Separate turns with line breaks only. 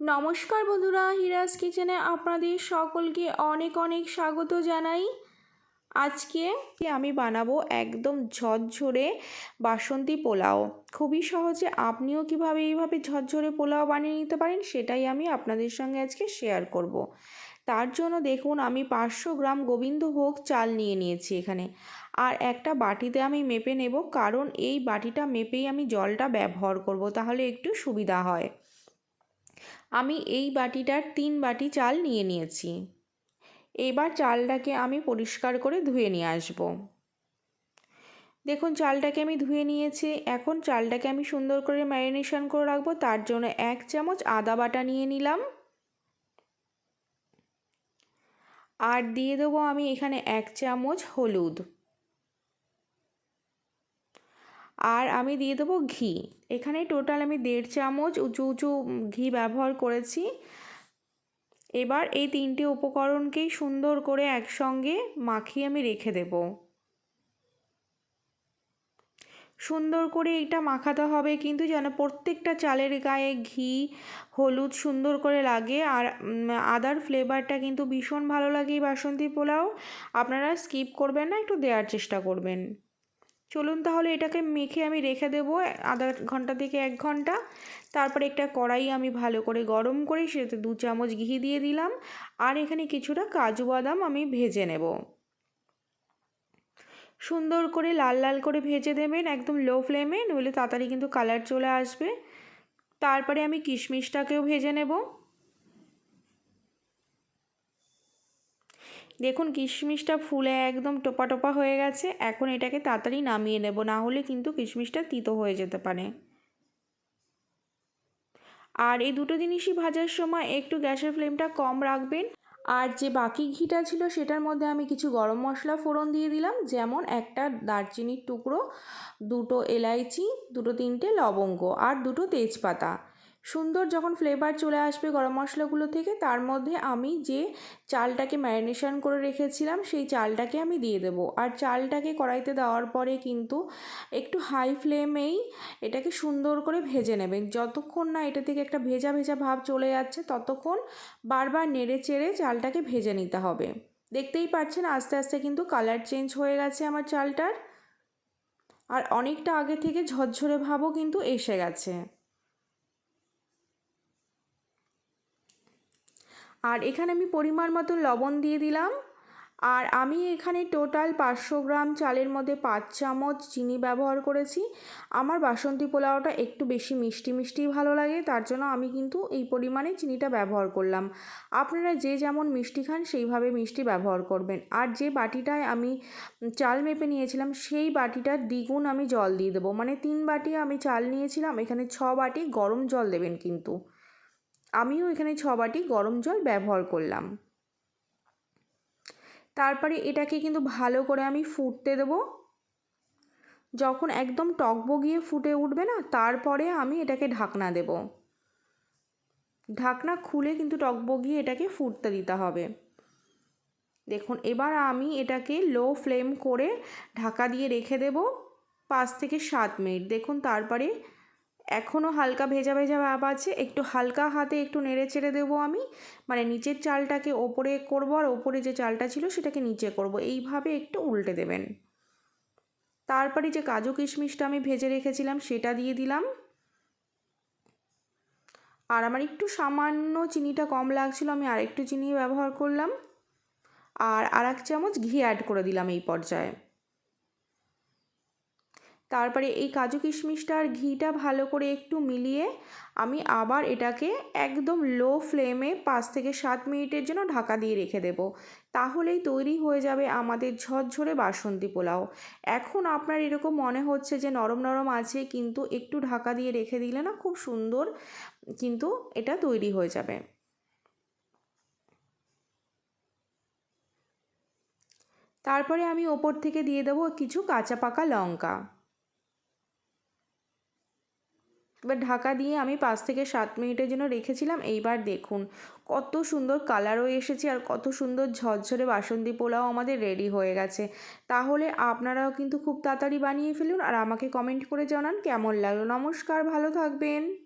নমস্কার বন্ধুরা হিরাজ কিচেনে আপনাদের সকলকে অনেক অনেক স্বাগত জানাই। আজকে আমি বানাবো একদম ঝরঝরে বাসন্তী পোলাও। খুবই সহজে আপনিও কীভাবে এইভাবে ঝরঝরে পোলাও বানিয়ে নিতে পারেন সেটাই আমি আপনাদের সঙ্গে আজকে শেয়ার করব। তার জন্য দেখুন, আমি পাঁচশো গ্রাম গোবিন্দভোগ চাল নিয়ে নিয়েছি এখানে। আর একটা বাটিতে আমি মেপে নেব, কারণ এই বাটিটা মেপেই আমি জলটা ব্যবহার করব, তাহলে একটু সুবিধা হয়। আমি এই বাটিটার তিন বাটি চাল নিয়ে নিয়েছি। এবার চালটাকে আমি পরিষ্কার করে ধুয়ে নিয়ে আসব। দেখুন, চালটাকে আমি ধুয়ে নিয়েছি। এখন চালটাকে আমি সুন্দর করে ম্যারিনেশন করে রাখব। তার জন্য এক চামচ আদা বাটা নিয়ে নিলাম। আর দিয়ে দেবো আমি এখানে এক চামচ হলুদ। আর আমি দিয়ে দেবো ঘি। এখানে টোটাল আমি দেড় চামচ উঁচু উঁচু ঘি ব্যবহার করেছি। এবার এই তিনটি উপকরণকেই সুন্দর করে একসঙ্গে মাখিয়ে আমি রেখে দেব। সুন্দর করে এটা মাখাতে হবে কিন্তু যেন প্রত্যেকটা চালের গায়ে ঘি, হলুদ সুন্দর করে লাগে আর আদার ফ্লেভারটা কিন্তু ভীষণ ভালো লাগে এই বাসন্তী পোলাও। আপনারা স্কিপ করবেন না, একটু দেওয়ার চেষ্টা করবেন। চলুন তাহলে এটাকে মেখে আমি রেখে দেবো আধা ঘণ্টা থেকে এক ঘণ্টা। তারপরে একটা কড়াই আমি ভালো করে গরম করে সেটাতে দু চামচ ঘি দিয়ে দিলাম। আর এখানে কিছুটা কাজু বাদাম আমি ভেজে নেব। সুন্দর করে লাল লাল করে ভেজে দেবেন একদম লো ফ্লেমে, নইলে তাড়াতাড়ি কিন্তু কালার চলে আসবে। তারপরে আমি কিশমিশটাকেও ভেজে নেব। দেখুন, কিশমিশটা ফুলে একদম টোপা টোপা হয়ে গেছে। এখন এটাকে তাড়াতাড়ি নামিয়ে নেব, না হলে কিন্তু কিশমিশটা তিতো হয়ে যেতে পারে। আর এই দুটো জিনিসই ভাজার সময় একটু গ্যাসের ফ্লেমটা কম রাখবেন। আর যে বাকি ঘিটা ছিল, সেটার মধ্যে আমি কিছু গরম মশলা ফোড়ন দিয়ে দিলাম। যেমন একটা দারচিনির টুকরো, দুটো এলাইচি, দুটো তিনটে লবঙ্গ, আর দুটো তেজপাতা। সুন্দর যখন ফ্লেভার চলে আসবে গরম মশলাগুলো থেকে, তার মধ্যে আমি যে চালটাকে ম্যারিনেশন করে রেখেছিলাম, সেই চালটাকে আমি দিয়ে দেবো। আর চালটাকে কড়াইতে দেওয়ার পরে কিন্তু একটু হাই ফ্লেমেই এটাকে সুন্দর করে ভেজে নেবেন। যতক্ষণ না এটা থেকে একটা ভেজা ভেজা ভাব চলে যাচ্ছে, ততক্ষণ বারবার নেড়ে চেড়ে চালটাকে ভেজে নিতে হবে। দেখতেই পাচ্ছেন আস্তে আস্তে কিন্তু কালার চেঞ্জ হয়ে গেছে আমার চালটার। আর অনেকটা আগে থেকে ঝরঝরে ভাবও কিন্তু এসে গেছে। আর এখানে আমি পরিমাণ মতো লবণ দিয়ে দিলাম। আর আমি এখানে টোটাল পাঁচশো গ্রাম চালের মধ্যে পাঁচ চামচ চিনি ব্যবহার করেছি। আমার বাসন্তী পোলাওটা একটু বেশি মিষ্টি মিষ্টি ভালো লাগে, তার জন্য আমি কিন্তু এই পরিমাণে চিনিটা ব্যবহার করলাম। আপনারা যে যেমন মিষ্টি খান, সেইভাবে মিষ্টি ব্যবহার করবেন। আর যে বাটিটায় আমি চাল মেপে নিয়েছিলাম, সেই বাটিটার দ্বিগুণ আমি জল দিয়ে দেবো। মানে তিন বাটি আমি চাল নিয়েছিলাম, এখানে ছ বাটি গরম জল দেবেন কিন্তু। আমিও এখানে ছ বাটি গরম জল ব্যবহার করলাম। তারপরে এটাকে কিন্তু ভালো করে আমি ফুটতে দেবো। যখন একদম টক বগিয়ে ফুটে উঠবে না, তারপরে আমি এটাকে ঢাকনা দেব। ঢাকনা খুলে কিন্তু টক বগিয়ে এটাকে ফুটতে দিতে হবে। দেখুন, এবার আমি এটাকে লো ফ্লেম করে ঢাকা দিয়ে রেখে দেব পাঁচ থেকে সাত মিনিট। দেখুন, তারপরে এখনও হালকা ভেজা ভেজা ভাব আছে। একটু হালকা হাতে একটু নেড়ে চেড়ে দেবো আমি। মানে নিচের চালটাকে ওপরে করব আর ওপরে যে চালটা ছিল সেটাকে নিচে করব। এইভাবে একটু উল্টে দেবেন। তারপরে যে কাজু কিশমিশটা আমি ভেজে রেখেছিলাম সেটা দিয়ে দিলাম। আর আমার একটু সামান্য চিনিটা কম লাগছিল, আমি আরেকটু চিনি ব্যবহার করলাম। আর আর এক চামচ ঘি অ্যাড করে দিলাম এই পর্যায়ে। তারপরে এই কাজু কিশমিশটা আর ঘিটা ভালো করে একটু মিলিয়ে আমি আবার এটাকে একদম লো ফ্লেমে পাঁচ থেকে সাত মিনিটের জন্য ঢাকা দিয়ে রেখে দেব। তাহলেই তৈরি হয়ে যাবে আমাদের ঝরঝরে বাসন্তী পোলাও। এখন আপনার এরকম মনে হচ্ছে যে নরম নরম আছে, কিন্তু একটু ঢাকা দিয়ে রেখে দিলে না খুব সুন্দর, কিন্তু এটা তৈরি হয়ে যাবে। তারপরে আমি ওপর থেকে দিয়ে দেবো কিছু কাঁচা পাকা লঙ্কা। এবার ঢাকা দিয়ে আমি পাঁচ থেকে সাত মিনিটের জন্য রেখেছিলাম, এইবার দেখুন। কত সুন্দর কালারও এসেছে আর কত সুন্দর ঝরঝরে বাসন্তী পোলাও আমাদের রেডি হয়ে গেছে। তাহলে আপনারাও কিন্তু খুব তাড়াতাড়ি বানিয়ে ফেলুন আর আমাকে কমেন্ট করে জানান কেমন লাগল। নমস্কার, ভালো থাকবেন।